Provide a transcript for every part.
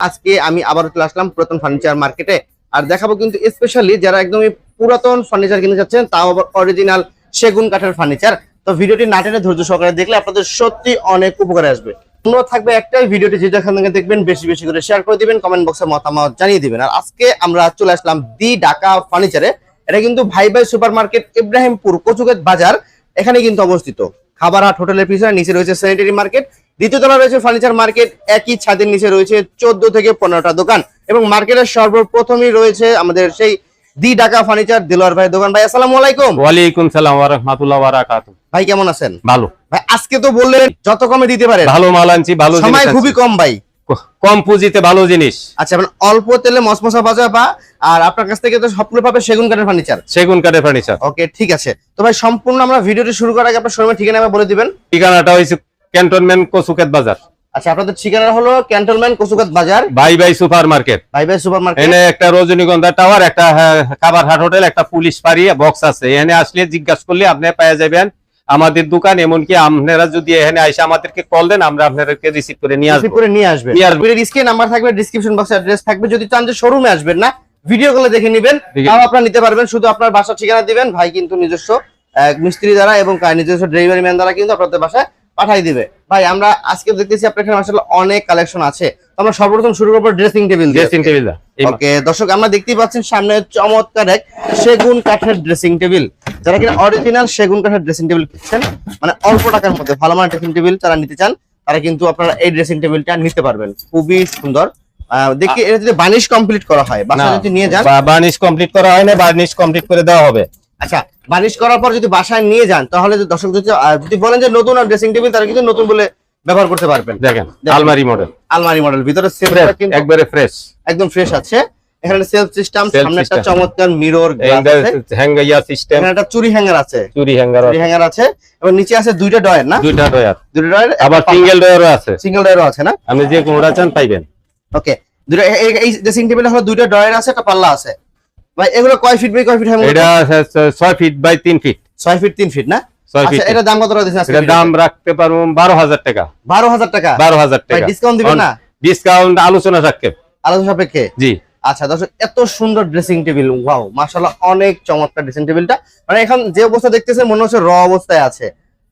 আজকে আমি আবারও চলে আসলাম পুরাতন ফার্নিচার মার্কেটে আর দেখাবো কিন্তু স্পেশালি যারা একদমই পুরাতন ফার্নিচার কিনতে যাচ্ছেন তাও আবার অরিজিনাল সেগুন কাঠের ফার্নিচার তো ভিডিওটি না টেনে ধৈর্য সহকারে দেখলে আপনাদের সত্যি অনেক উপকারে আসবে। অনুরোধ থাকবে একটাই, ভিডিওটি যে যেখান থেকে দেখবেন বেশি বেশি করে শেয়ার করে দিবেন কমেন্ট বক্সে মতামত জানিয়ে দিবেন। আর আজকে আমরা চলে আসলাম দি ঢাকা ফার্নিচারে এটা কিন্তু ভাই ভাই সুপার মার্কেট ইব্রাহিমপুর কচুগেট বাজার, এখানে কিন্তু অবস্থিত। খাবার হাট, হোটেলের পিছনে, নিচে রয়েছে স্যানিটারি মার্কেট দ্বিতীয় তলা রয়েছে ফার্নিচার মার্কেট একই ছাদের নিচে রয়েছে চোদ্দ থেকে পনেরোটা দোকান। এবং মার্কেটের সর্বপ্রথমই রয়েছে আমাদের সেই দি ঢাকা ফার্নিচার দিলোয়ার ভাই দোকান। ভাই আসসালামু আলাইকুম। ওয়ালাইকুম সালাম ওয়া রাহমাতুল্লাহি ওয়া বারাকাতুহু। ভাই কেমন আছেন? ভালো। ভাই আজকে তো বললেন যত কমে দিতে পারেন। ভালো মাল আনছি ভালো সময় খুবই কম ভাই। কম পুঁজিতে ভালো জিনিস। আচ্ছা মানে অল্প তেলে মসমসা বাজা পা আর আপনার কাছ থেকে তো সবগুলো পাবে সেগুন কাঠের ফার্নিচার সেগুন কাঠের ফার্নিচার ওকে ঠিক আছে। তো ভাই সম্পূর্ণ আমরা ভিডিওটি শুরু করার আগে আপনার শোরুমের ঠিকানা বলে দিবেন। ঠিকানাটা হয়েছে ক্যান্টনমেন্ট কসুকেত বাজার। আচ্ছা আপনাদের ঠিকানা হলো ক্যান্টনমেন্ট কসুকাত বাজার। বাই বাই সুপার মার্কেট ভাই ভাই সুপার মার্কেট এনে একটা রজনীগন্ধা টাওয়ার একটা হ্যাঁ, কাবার হাট হোটেল একটা পুলিশ পাড়ি বক্স আছে। এখানে আসলে জিজ্ঞাসা করলে আপনি পেয়ে যাবেন আমাদের দোকান এমনকি আপনারা যদি এখানে আইসা আমাদেরকে কল দেন আমরা আপনাদেরকে রিসিভ করে নিয়ে আসব। করে নিয়ে আসবে নিয়ে আসবে। ভিডিওর স্ক্রিনে নাম্বার থাকবে ডেসক্রিপশন বক্সে অ্যাড্রেস থাকবে। যদি চান যে শোরুমে আসবেন না ভিডিও কলে দেখে নেবেন তাও আপনারা নিতে পারবেন। শুধু আপনার বাসার ঠিকানা দিবেন ভাই কিন্তু নিজস্ব মিস্ত্রি দ্বারা এবং নিজস্ব ডেলিভারি ম্যান দ্বারা কিন্তু আপনাদের বাসায় পাঠাই দিবে। ভাই আমরা আজকে দেখতেছি আপনার এখানে আসলে অনেক কালেকশন আছে। আমরা সর্বপ্রথম শুরু করব dressing table dressing table okay দর্শক আমরা দেখতেই পাচ্ছেন সামনে চমৎকার এক সেগুন কাঠের ড্রেসিং টেবিল যারা কিনা অরিজিনাল সেগুন কাঠের ড্রেসিং টেবিল কিনছেন মানে অল্প টাকার মধ্যে ভালো মানের ড্রেসিং টেবিল যারা নিতে চান তারা কিন্তু আপনারা এই ড্রেসিং টেবিলটা নিতে পারবেন। খুবই সুন্দর। দেখি এটা যদি বানিশ কমপ্লিট করা হয় বাসা যদি নিয়ে যান। বার্নিশ কমপ্লিট করা হয় না বার্নিশ কমপ্লিট করে দেওয়া হবে। আচ্ছা বানিশ করার পর যদি বাসায় নিয়ে যান তাহলে দর্শক যদি বলেন যে নতুন ড্রেসিং টেবিল তারা কিন্তু নতুন বলে ব্যবহার করতে পারবেন। দেখেন। আলমারি মডেল আলমারি মডেল ভিতরে একবারে ফ্রেশ একদম ফ্রেশ আছে। এখানে সেলফ সিস্টেম সামনে একটা চমৎকার মিরর হ্যাঙ্গার সিস্টেম এখানে একটা চুরি হ্যাঙ্গার আছে। চুরি হ্যাঙ্গার চুরি হ্যাঙ্গার আছে। এবং নিচে আছে দুইটা ডয়ার না? দুইটা ডয়ার দুইটা ডয়ার আবার সিঙ্গেল ডয়ারও আছে। সিঙ্গেল ডয়ারও আছে না? আপনি যে কোনটা চান পাইবেন। ওকে এ- এই ড্রেসিং টেবিলে হলো দুইটা ডয়ার আছে একটা পাল্লা আছে। ভাই এগুলো কয় ফিট বাই কয় ফিট হয় এটা ছয় ফিট বাই তিন ফিট ছয় ফিট তিন ফিট না? আচ্ছা এটা দাম কত টাকা দিচ্ছেন এটার দাম রাখতে পারব বারো হাজার টাকা। বারো হাজার টাকা? বারো হাজার ভাই টাকা। ডিসকাউন্ট দিবেন না? ডিসকাউন্ট আলোচনা রাখতে আলোচনা সাপেক্ষে? জি। আচ্ছা দর্শক এত সুন্দর ড্রেসিং টেবিল ওয়াও মাশাআল্লাহ অনেক চমৎকার ড্রেসিং টেবিলটা মানে এখন যে অবস্থা দেখতেছেন মনে হচ্ছে র অবস্থায় আছে।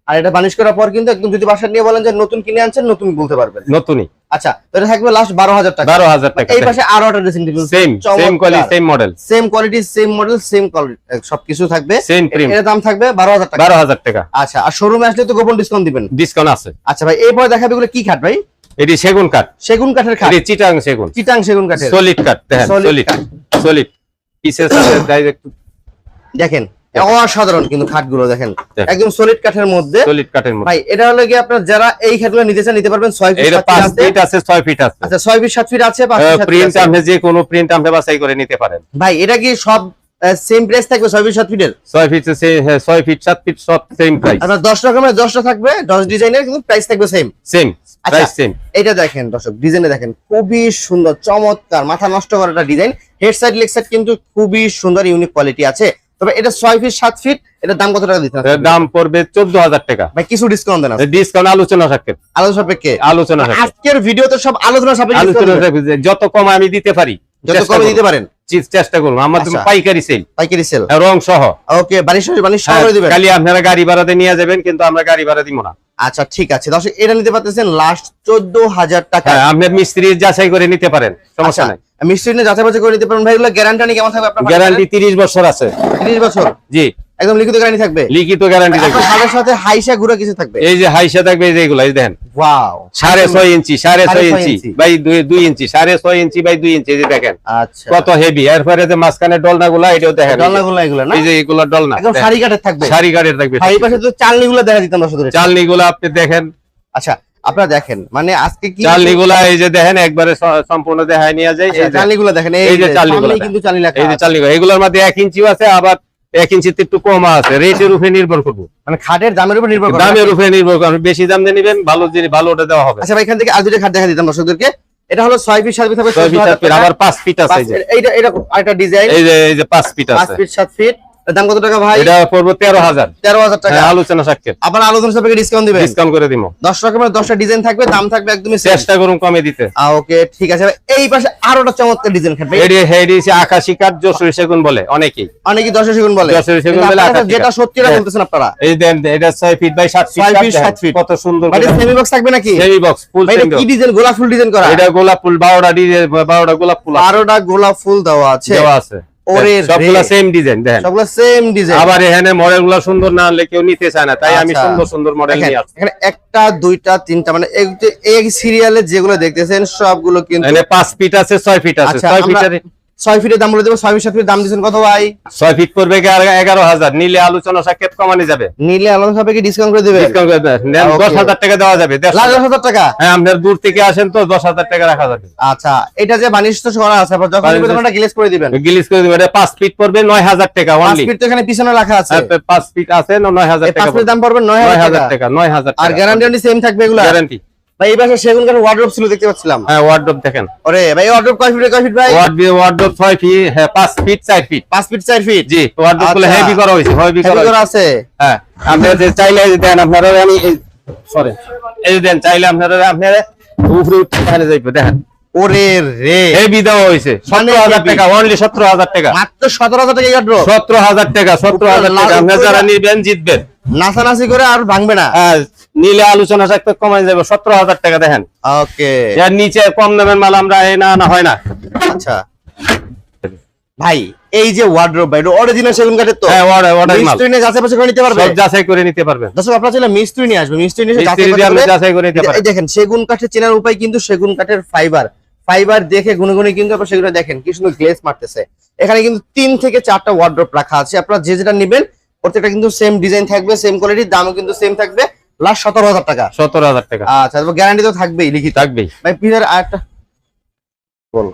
আর এটা বানিশ করার পর কিন্তু একদম যদি বাসা নিয়ে বলেন যে নতুন কিনে আনছেন নতুন বলতে পারবেন। নতুনই। আচ্ছা এটা থাকবে লাস্ট বারো হাজার টাকা। বারো হাজার টাকা এই পাশে আরও একটা dressing table same same quality same model same quality same model same quality সবকিছু থাকবে। সেম প্রিম এর দাম থাকবে বারো হাজার টাকা। বারো হাজার টাকা। আচ্ছা আর শোরুমে আসলে তো গোপন ডিসকাউন্ট দিবেন। ডিসকাউন্ট আছে। আচ্ছা ভাই এরপরে দেখাবে এগুলো কি কাঠ ভাই? এটি সেগুন কাঠ। সেগুন কাঠের খাট। এটি চিটাং সেগুন। চিটাং সেগুন কাঠের। সলিড কাঠ দেখেন সলিড। সলিড পিসের সাথে ডাইরেক্ট দেখেন অসাধারণ কিন্তু খাটগুলো দেখেন। দেখেন। একদম সলিড কাঠের মধ্যে। সলিড কাঠের মধ্যে। ভাই এটা হলো কি আপনার যারা এই খাটগুলো নিতে চান নিতে পারবেন ছয় ফিট এটা সাত ফিট আছে। ফিট আছে ছয় ফিট আছে। আচ্ছা ছয় ফিট সাত ফিট আছে পাঁচ ফিট প্রিন্ট আপনি যে কোনো প্রিন্ট আপনি বাছাই করে নিতে পারেন। ভাই এটা কি সব সেম প্রাইস থাকবে ছয় ফিট সাত ফিটের ছয় ফিট হ্যাঁ, ছয় ফিট সাত ফিট সব সেম প্রাইস আপনার দশ রকমের দশটা থাকবে দশ ডিজাইনের কিন্তু প্রাইস থাকবে সেম সেম। প্রাইস সেম এটা দেখেন দর্শক ডিজাইনে দেখেন খুবই সুন্দর চমৎকার মাথা নষ্ট করা একটা design head side leg side কিন্তু খুবই সুন্দর ইউনিক কোয়ালিটি আছে। তবে এটা ছয় ফিট সাত ফিট এটার দাম কত টাকা দিতে হবে দাম পড়বে চোদ্দ হাজার টাকা। ভাই কিছু ডিসকাউন্ট দেন ডিসকাউন্ট আলোচনা সাপেক্ষে। আলোচনা সাপেক্ষে? আলোচনা আজকের আজকের ভিডিওতে সব আলোচনা সাপেক্ষে যত কম আমি দিতে পারি যত কম দিতে পারেন। চেষ্টা করব। আমাদের আচ্ছা। পাইকারি সেল পাইকারি সেল রং সহ ওকে বানিশ বানিশ সহ হ্যাঁ, করে দিবেন। খালি আপনারা গাড়ি ভাড়াতে নিয়ে যাবেন কিন্তু আমরা গাড়ি ভাড়া দিব না। আচ্ছা ঠিক আছে। দর্শক এটা নিতে পারতেছেন লাস্ট চোদ্দ হাজার টাকা আপনি মিস্ত্রির মিস্ত্রি যাচাই করে নিতে পারেন সমস্যা আচ্ছা নাই। মিস্ত্রি যাচাই বাছাই করে নিতে পারেন। ভাই এগুলো গ্যারান্টি কেমন থাকবে আপনার গ্যারান্টি তিরিশ বছর আছে। তিরিশ বছর? জি। একদম লিখিত গ্যারান্টি থাকবে। লিখিত গ্যারান্টি থাকবে। আপনার সাথে হাইসা ঘুরে কিছু থাকবে। এই যে হাইসা থাকবে এই যে এগুলো এই দেখেন। ওয়াও সাড়ে ছয় ইঞ্চি সাড়ে সাড়ে ছয় ছয় ইঞ্চি ইঞ্চি। বাই দুই দুই ইঞ্চি সাড়ে ছয় ইঞ্চি বাই দুই ইঞ্চি এই যে দেখেন। আচ্ছা। কত হেভি এরপরে যে মাঝখানে ডলনা গুলা এটাও দেখেন। ডলনা গুলো এগুলো না? এই যে এগুলো ডলনা একদম শাড়ি কাঠের থাকবে। সারি গাড়ির থাকবে ভাই এই পাশে তো চালনি গুলো দেখা দিতাম দর্শকদের। চালনি গুলা আপনি দেখেন। আচ্ছা আপনারা দেখেন। মানে আজকে কি চালনি গুলা এই যে দেখেন একবারে সম্পূর্ণ দেখায় নিয়ে যায় এই যে- চালনি গুলো দেখেন এই যে চালনি গুলো কিন্তু চালনি লেখা এই যে আছে। চালনি গুলো এগুলোর মধ্যে এক ইঞ্চিও আছে আবার এক ইঞ্চিতে একটু কম আছে। রেটের উপরে নির্ভর করব। মানে খাটের দামের উপর নির্ভর দামের উপরে নির্ভর করব। বেশি দাম দিয়ে নিবেন ভালো জিনিস ভালো ওটা দেওয়া হবে। আচ্ছা ভাই এখান থেকে আর দুটো খাট দেখা দিতাম দর্শকদেরকে। এটা হলো ছয় ফিট সাত ফিট হবে ফিট 14,000 সাত ফিট, টাকা। আবার পাঁচ ফিট আছে এই যে। পাঁচ- এইটা এটা আরেকটা ডিজাইন এই যে এই যে পাঁচ ফিট পাঁচ আছে। ফিট সাত ফিট দাম কত টাকা ভাই? এটা পড়ব তেরো হাজার। তেরো হাজার টাকা। হ্যাঁ, আলোচনা সাক্ষেপ আবার আলোচনা সাপেক্ষে ডিসকাউন্ট দিবেন? ডিসকাউন্ট করে দিব দশ রকমের দশটা ডিজাইন থাকবে দাম থাকবে একদমই চেষ্টা করুন কমে দিতে। ওকে ঠিক আছে। এই পাশে আরও একটা চমৎকার ডিজাইন খাটবে এডি হেডি আকাশি কাঠ যশোরী সেগুন বলে অনেকেই। অনেকে দশ সেগুন বলে। দশের সেগুন বলে আকাশি যেটা কাঠ। সত্যি হ্যাঁ। বলতেছেন আপনারা। এই দেন এটা ছয় ফিট বাই সাত ফিট ছয় কাঠ ফিট, দেখেন, সাত ফিট। কত সুন্দর ভাই সেমি বক্স থাকবে নাকি? সেমি বক্স ফুল এটা কি ডিজাইন গোলাপ ফুল ডিজাইন করা? এটা গোলাপ ফুল বারোটা ডিজাইন বারোটা গোলাপ ফুল আছে, বারোটা গোলাপ ফুল দেওয়া আছে। দেওয়া আছে। ওরে সবগুলা সেম ডিজাইন দেখেন। সবগুলো সেম ডিজাইন আবার এখানে মডেলগুলা সুন্দর না হলে কেউ নিতে চায় না তাই আমি আচ্ছা। সুন্দর সুন্দর মডেল নিয়ে আসছি। এখানে একটা দুইটা তিনটা মানে এক সিরিয়ালে যেগুলো দেখতেছেন সবগুলো কিন্তু এখানে পাঁচ ফিট আছে ছয় ফিট আছে আচ্ছা, ছয় ফিট ফিটের ছয় ফিটের দাম বলে দেবো ছয় ফিট সাত ফিটের দাম দিচ্ছেন কত ভাই? ছয় ফিট পড়বে কি এগারো হাজার। নিলে আলোচনা সাক্ষাৎ কমানো যাবে। নিলে ভাবে কি ডিসকাউন্ট করে দেবে? ডিসকাউন্ট করে দেন। দশ হাজার টাকা দেওয়া যাবে টাকা। দশ হাজার টাকা? হ্যাঁ আপনার দূর থেকে আসেন তো দশ হাজার টাকা রাখা যাবে। আচ্ছা এটা যে বানিশ তো করা আছে যখন তখন গ্লেজ করে দিবেন। গিলিস করে দিবেন পাঁচ ফিট পড়বে নয় হাজার টাকা পাঁচ ফিট তো এখানে পিছনে রাখা আছে। পাঁচ ফিট আছে নয় হাজার এই পাঁচ টাকা ফিটের দাম পড়বে। নয় হাজার টাকা। টাকা নয় হাজার আর গ্যারান্টি সেম থাকবে এগুলো? গ্যারান্টি ভাই এই পাশে সেগুন কাঠের ওয়ার্ডরোব ছিল দেখতে পাচ্ছিলাম। হ্যাঁ দেখেন। ওরে ভাই কয় ফিট কয় ফিট ভাই? ফিট হ্যাঁ ফিট ফিট পাঁচ ফিট চার ফিট জি ওয়ার্ডরোবগুলো। হেভি করা হয়েছে হেভি করা হেভি করা হয়েছে। আছে? হ্যাঁ আপনারা যে চাইলে এই দেন আপনারা আমি সরি এই যে দেন চাইলে আপনারা আপনারা উপরে উঠতে যাইবে দেখেন। ওরে রে। মানে টাকা অনলি টাকা। মাত্র নিবেন জিতবেন। করে আর ভাঙবে না। হ্যাঁ নিলে আলোচনা কমাই যাবে। টাকা দেখেন। ওকে। এর নিচে কম দামের মাল আমরা এই না না হয় না। আচ্ছা। ভাই এই যে ওয়ার্ডরোব ভাই অরিজিনাল সেগুন কাঠের তো। হ্যাঁ মিস্ত্রি নিয়ে যাচাই করে নিতে পারবে? সব যাচাই করে নিতে পারবেন। দর্শক আপনারা চাইলে মিস্ত্রি নিয়ে আসবে। মিস্ত্রি নিয়ে যাচাই করে- নিতে পারেন। দেখেন সেগুন কাঠের চেনার উপায় কিন্তু সেগুন কাঠের ফাইবার ফাইবার দেখে গুনে গুনে কিন্তু আপনারা সেগুলো দেখেন কি সুন্দর গ্লেস মারতেছে। এখানে কিন্তু তিন থেকে চারটা ওয়ার্ড্রপ রাখা আছে। আপনারা যে যেটা নেবেন প্রত্যেকটা কিন্তু সেম ডিজাইন থাকবে সেম কোয়ালিটির দামও কিন্তু সেম থাকবে। লাস্ট সতেরো হাজার টাকা। সতেরো হাজার টাকা। আচ্ছা গ্যারান্টি তো থাকবেই লিখি থাকবেই। ভাই পিলার আর একটা বল।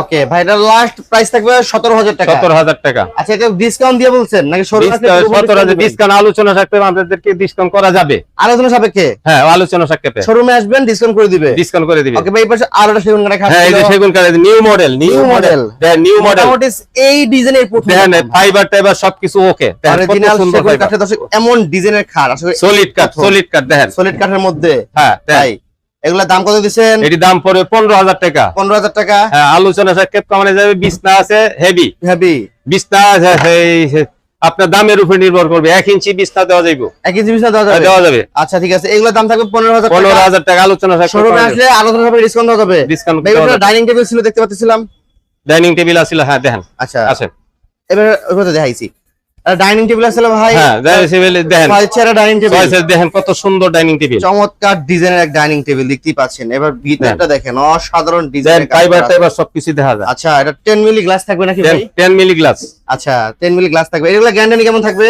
ওকে ভাই এটা লাস্ট প্রাইস থাকবে সতেরো হাজার টাকা। সতেরো হাজার টাকা। আচ্ছা এটা ডিসকাউন্ট দিয়ে বলছেন? নাকি শোরুম সতেরো হাজার ডিসকাউন্ট আলোচনা থাকতে আপনাদেরকে ডিসকাউন্ট করা যাবে। আলোচনা সাপেক্ষে? হ্যাঁ আলোচনা সাক্ষেপে শোরুমে আসবেন ডিসকাউন্ট করে দিবে। ডিসকাউন্ট করে দিবে। ওকে ভাই পাশে আরও একটা সেগুন খাট হ্যাঁ এই যে সেগুন কাঠের new model new model model। New model এই ডিজাইনের প্রথম দেখেন ফাইবার টাইবার সবকিছু ওকে অরিজিনাল সেগুন কাঠের দর্শক এমন ডিজাইনের খাট আসলে সলিড কাঠ সলিড কাঠ দেখেন সলিড কাঠের মধ্যে। হ্যাঁ তাই এগুলা দাম কত দিচ্ছেন? এটি দাম পড়বে পনেরো হাজার টাকা। পনেরো হাজার টাকা। হ্যাঁ আলোচনা সাক্ষেপ কমানো যাবে বিছনা আছে হেভি হেভি বিছনা আপনার দামের উপর নির্ভর করবে। এক ইঞ্চি বিছনা দেওয়া যাইব। এক কেজি বিছনা দেওয়া যাবে? দেওয়া যাবে। আচ্ছা ঠিক আছে। এগুলোর দাম থাকবে পনেরো হাজার পনেরো হাজার টাকা আলোচনা শোরুমে আসলে আলোচনা হবে ডিসকাউন্ট দেওয়া যাবে। ডিসকাউন্ট ডাইনিং টেবিল ছিল দেখতে পাচ্ছিলাম। ডাইনিং টেবিল আছিল হ্যাঁ দেখেন। আচ্ছা। আছে। এবার তো দেখাইছি। ডাইনিং টেবিল আসলে ভাই। হ্যাঁ ডাইনিং টেবিল দেখেন। ছয় চেয়ারের ডাইনিং টেবিল চয়েসের দেখেন কত সুন্দর ডাইনিং টেবিল চমৎকার ডিজাইনের এক ডাইনিং টেবিল দেখতেই পাচ্ছেন। এবার ভিতরটা দেখেন অসাধারণ ডিজাইন ফাইবার টাইবার সবকিছু দেখা যায়। আচ্ছা এটা টেন মিলি গ্লাস থাকবে নাকি ভাই? টেন মিলি গ্লাস আচ্ছা টেন মিলি গ্লাস থাকবে। এগুলো গ্যারান্টি কেমন থাকবে?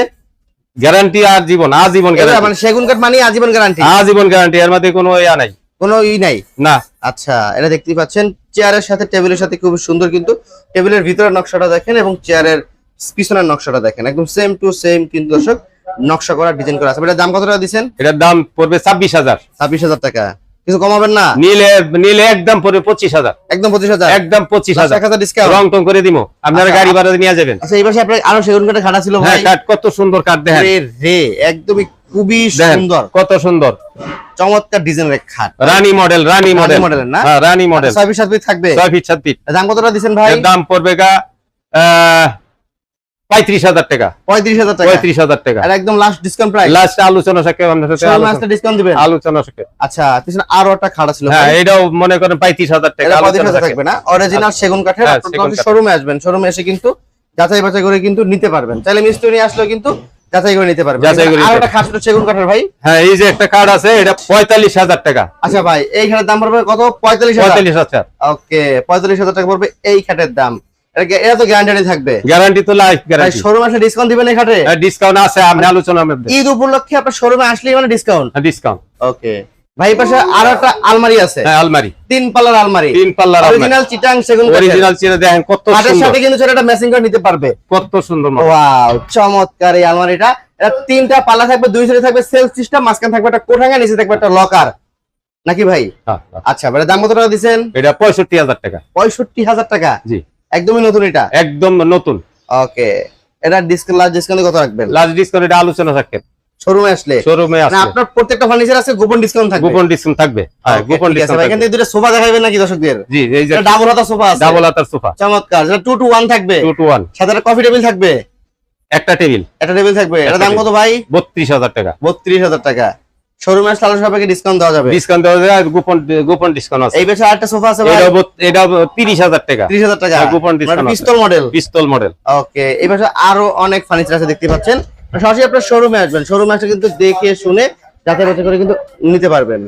গ্যারান্টি আর জীবন আজীবন গ্যারান্টি মানে সেগুন কাঠ মানে আজীবন গ্যারান্টি আজীবন গ্যারান্টি এর মধ্যে কোনো ইয়া নাই। কোনো ই নাই? না। আচ্ছা এটা দেখতেই পাচ্ছেন চেয়ারের সাথে টেবিলের সাথে খুব সুন্দর কিন্তু টেবিলের ভিতরের নকশাটা দেখেন এবং চেয়ারের পিছনের নকশাটা দেখেন একদম সেম টু সেম কিন্তু দর্শক নকশা করা ডিজাইন করা আছে। এটার দাম কত টাকা দিচ্ছেন? এটার দাম পড়বে ছাব্বিশ হাজার। ছাব্বিশ হাজার টাকা। কিছু কমাবেন না? নিলে নিলে একদম পড়বে পঁচিশ হাজার। একদম পঁচিশ হাজার? একদম পঁচিশ হাজার। এক হাজার ডিসকাউন্ট রং টং করে দিব আপনারা আচ্ছা, গাড়ি ভাড়া নিয়ে যাবেন। আচ্ছা এই পাশে আপনার আরও সেগুন কাঠে খাটা ছিল হ্যাঁ ভাই। কাঠ কত সুন্দর কাঠ দেখেন। রে একদমই খুবই সুন্দর। কত সুন্দর। চমৎকার ডিজাইনের খাট। রানী মডেল রানী মডেল। মডেল না? হ্যাঁ রানী মডেল। ছয় পিস সাত পিস থাকবে। ছয় ফিট সাত ফিট দাম কতটা দিচ্ছেন ভাই? এর দাম পড়বে গা পঁয়ত্রিশ হাজার টাকা। পঁয়ত্রিশ হাজার টাকা। পঁয়ত্রিশ হাজার টাকা। আর একদম লাস্ট ডিসকাউন্ট প্রাইস লাস্ট আলোচনা সাথে আপনার সাথে ডিসকাউন্ট দিবেন? আলোচনা সাথে আচ্ছা পিছনে আরও একটা খাড়া ছিল হ্যাঁ। এটাও মনে করেন পঁয়ত্রিশ হাজার টাকা পঁয়ত্রিশ হাজার থাকবে না। অরিজিনাল সেগুন কাঠের হ্যাঁ, শোরুমে আসবেন। শোরুমে এসে কিন্তু যাচাই বাছাই করে কিন্তু নিতে পারবেন। চাইলে মিস্ত্রি নিয়ে আসলেও কিন্তু যাচাই করে নিতে পারবেন। যাচাই করে আর একটা খাট সেগুন কাঠের ভাই। হ্যাঁ এই যে একটা কার্ড আছে এটা পঁয়তাল্লিশ হাজার টাকা। আচ্ছা ভাই এই খাটের দাম পড়বে কত? পঁয়তাল্লিশ হাজার। পঁয়তাল্লিশ হাজার। ওকে পঁয়তাল্লিশ হাজার টাকা পড়বে এই খাটের দাম। এটা তো গ্যারান্টি থাকবে। গ্যারান্টি তো লাইফ গ্যারান্টি শোরুমে আসলে ডিসকাউন্ট দিবেন এই খাটে? ডিসকাউন্ট আছে আপনি আলোচনার মধ্যে ঈদ উপলক্ষে আপনার শোরুমে আসলেই মানে ডিসকাউন্ট ডিসকাউন্ট ওকে। ভাই পাশে আরও একটা আলমারি আছে। হ্যাঁ আলমারি। তিন পাল্লার আলমারি। তিন পাল্লার আলমারি। অরিজিনাল চিটাং সেগুন অরিজিনাল চেনে দেখেন কত কাঠের সাথে কিন্তু সেটা একটা ম্যাচিং করে নিতে পারবে। কত সুন্দর ওয়াও চমৎকার এই আলমারিটা। এটা তিনটা পাল্লা থাকবে দুই সাইডে থাকবে সেলফ সিস্টেম মাঝখানে থাকবে একটা কোঠাঙ্গা নিচে থাকবে একটা লকার নাকি ভাই? হ্যাঁ, হ্যাঁ। আচ্ছা এবারে দাম কত টাকা দিচ্ছেন? এটা পঁয়ষট্টি হাজার টাকা। পঁয়ষট্টি হাজার টাকা। জি। একদমই নতুন এটা? একদম নতুন। ওকে। এটা ডিসকাউন্ট লাস্ট ডিসকাউন্ট কত রাখবেন? লাস্ট ডিসকাউন্ট এটা আলোচনা থাকবে। শোরুমে আসলে? শোরুমে না আপনার প্রত্যেকটা ফার্নিচার আছে গোপন ডিসকাউন্ট থাকবে? গোপন ডিসকাউন্ট থাকবে। হ্যাঁ গোপন ডিসকাউন্ট ভাই, এখান থেকে দুটো সোফা দেখাবেন নাকি দর্শকদের? জি এই যে ডাবল হাতা সোফা আছে। ডাবল হাতার সোফা চমৎকার। যেটা টু টু ওয়ান থাকবে? টু টু ওয়ান সাথে একটা কফি টেবিল থাকবে? একটা টেবিল একটা টেবিল থাকবে। এটা একটা দাম কত ভাই? বত্রিশ হাজার টাকা। বত্রিশ হাজার টাকা। শোরুমে আসলে ডিসকাউন্ট দেওয়া যাবে। ডিসকাউন্ট দেওয়া যায় গোপন গোপন ডিসকাউন্ট আছে। এই বেশে আরেকটা সোফা আছে এটা টাকা। ত্রিশ হাজার টাকা। গোপন discount পিস্তল মডেল পিস্তল মডেল ওকে এই আরও অনেক ফার্নিচার আছে দেখতে পাচ্ছেন। সরাসরি আপনার শোরুমে আসবেন। শোরুমে আসলে কিন্তু দেখে শুনে যাতে বাতে করে কিন্তু নিতে পারবেন।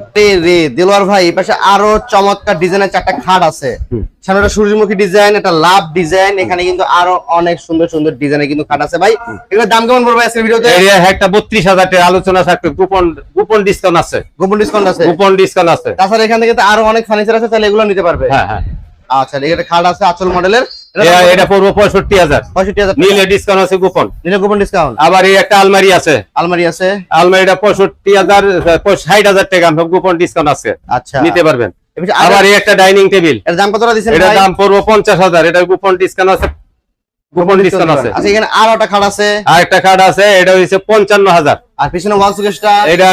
রে দেলোয়ার ভাই পাশে আরও চমৎকার ডিজাইনের চারটা খাট আছে। সামনে একটা সূর্যমুখী ডিজাইন একটা লাভ ডিজাইন এখানে কিন্তু আরও অনেক সুন্দর সুন্দর ডিজাইনের কিন্তু খাট আছে। ভাই এগুলোর দাম কেমন পড়বে আজকের ভিডিওতে? একটা বত্রিশ হাজার টাকা আলোচনা থাকবে। গোপন গোপন ডিসকাউন্ট আছে। গোপন ডিসকাউন্ট আছে? গোপন ডিসকাউন্ট আছে। তাছাড়া এখান থেকে তো আরও অনেক ফার্নিচার আছে তাহলে এগুলো নিতে পারবে। হ্যাঁ হ্যাঁ। আচ্ছা এটা খাট আছে আচল মডেলের এটা পড়ব পঁয়ষট্টি হাজার। পঁয়ষট্টি হাজার নিলে ডিসকাউন্ট আছে গোপন। নিলে গোপন ডিসকাউন্ট আবার এই একটা আলমারি আছে। আলমারি আছে। আলমারিটা পঁয়ষট্টি হাজার ষাট হাজার টাকা গোপন ডিসকাউন্ট আছে। আচ্ছা। নিতে পারবেন। আবার এই একটা ডাইনিং টেবিলের দাম কতটা দিচ্ছেন এটার দাম পড়ব পঞ্চাশ হাজার। এটা গোপন ডিসকাউন্ট আছে। গোপন ডিসকাউন্ট আছে। আচ্ছা এখানে আরও একটা খাট আছে। আর একটা আছে এটা হচ্ছে পঞ্চান্ন হাজার। আর পিছনে ওয়াল সুকেশটা এটা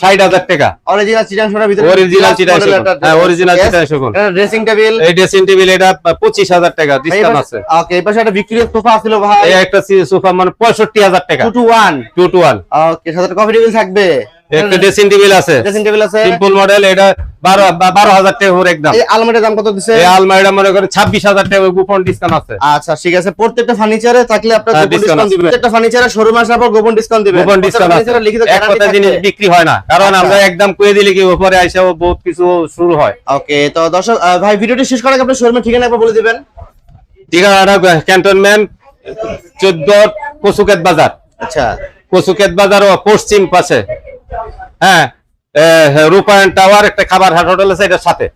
ষাট হাজার টাকা। অরিজিনাল চিটাং সোনার ভিতরে অরিজিনাল হ্যাঁ অরিজিনাল এটা ড্রেসিং টেবিল এই ড্রেসিং টেবিল এটা পঁচিশ হাজার টাকা ডিসকাউন্ট আছে। ওকে এই পাশে একটা ভিক্টোরিয়া সোফা ছিল ভাই। এই একটা সোফা মানে পঁয়ষট্টি হাজার টাকা। 2 two 1 two two one okay সাথে কফি টেবিল থাকবে। একটা ড্রেসিং টেবিল আছে। ড্রেসিং টেবিল আছে। সিম্পল মডেল এটা বারো বা- বারো হাজার টাকা করে একদম। এই আলমারির দাম কত দিছে? এই আলমারিটা মনে করে ছাব্বিশ হাজার টাকা গোপন ডিসকাউন্ট আছে। আচ্ছা ঠিক আছে। প্রত্যেকটা ফার্নিচারে থাকলে আপনার হ্যাঁ, গোপন ডিসকাউন্ট। দিবেন প্রত্যেকটা ফার্নিচারে শোরুমে আসার পর গোপন ডিসকাউন্ট দিবেন। গোপন ডিসকাউন্ট আছে। ফার্নিচারে লিখিত এক কথা জিনিস বিক্রি হয় না। কারণ আচ্ছা। আমরা একদম কয়ে দিলে কি উপরে আইসা বহুত কিছু শুরু হয়। ওকে তো দর্শক ভাই ভিডিওটি শেষ করার আগে আপনার শোরুমের ঠিকানা একবার বলে দিবেন। ঠিকানাটা ক্যান্টনমেন্ট বাজার। আচ্ছা। বাজার ও পশ্চিম পাশে। হ্যাঁ রূপায়ণ টাওয়ার একটা খাবার হাট হোটেল আছে এটার সাথে।